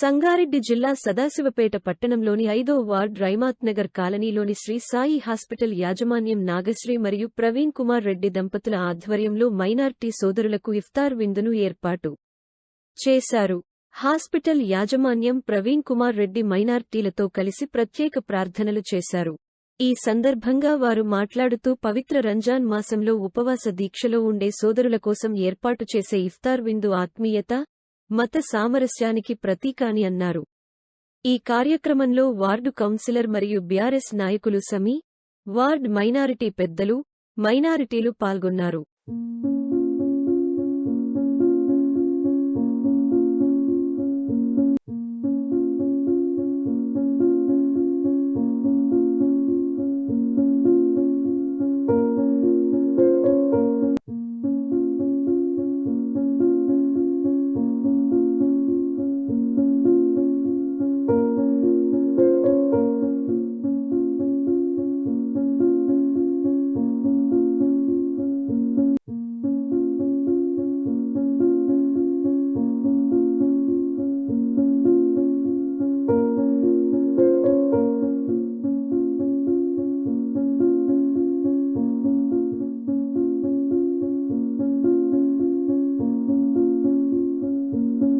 సంగారెడ్డి జిల్లా సదాశివపేట పట్టణంలోని ఐదో వార్డ్ రైమాత్ నగర్ కాలనీలోని శ్రీ సాయి హాస్పిటల్ యాజమాన్యం నాగశ్రీ మరియు ప్రవీణ్ కుమార్ రెడ్డి దంపతుల ఆధ్వర్యంలో మైనార్టీ సోదరులకు ఇఫ్తార్ విందును ఏర్పాటు చేశారు. హాస్పిటల్ యాజమాన్యం ప్రవీణ్ కుమార్ రెడ్డి మైనార్టీలతో కలిసి ప్రత్యేక ప్రార్థనలు చేశారు. ఈ సందర్భంగా వారు మాట్లాడుతూ పవిత్ర రంజాన్ మాసంలో ఉపవాస దీక్షలో ఉండే సోదరుల కోసం ఏర్పాటు చేసే ఇఫ్తార్ విందు ఆత్మీయత మత సామరస్యానికి ప్రతీక అని అన్నారు. ఈ కార్యక్రమంలో వార్డు కౌన్సిలర్ మరియు బిఆర్ఎస్ నాయకులు సమీ వార్డ్ మైనారిటీ పెద్దలు మైనారిటీలు పాల్గొన్నారు.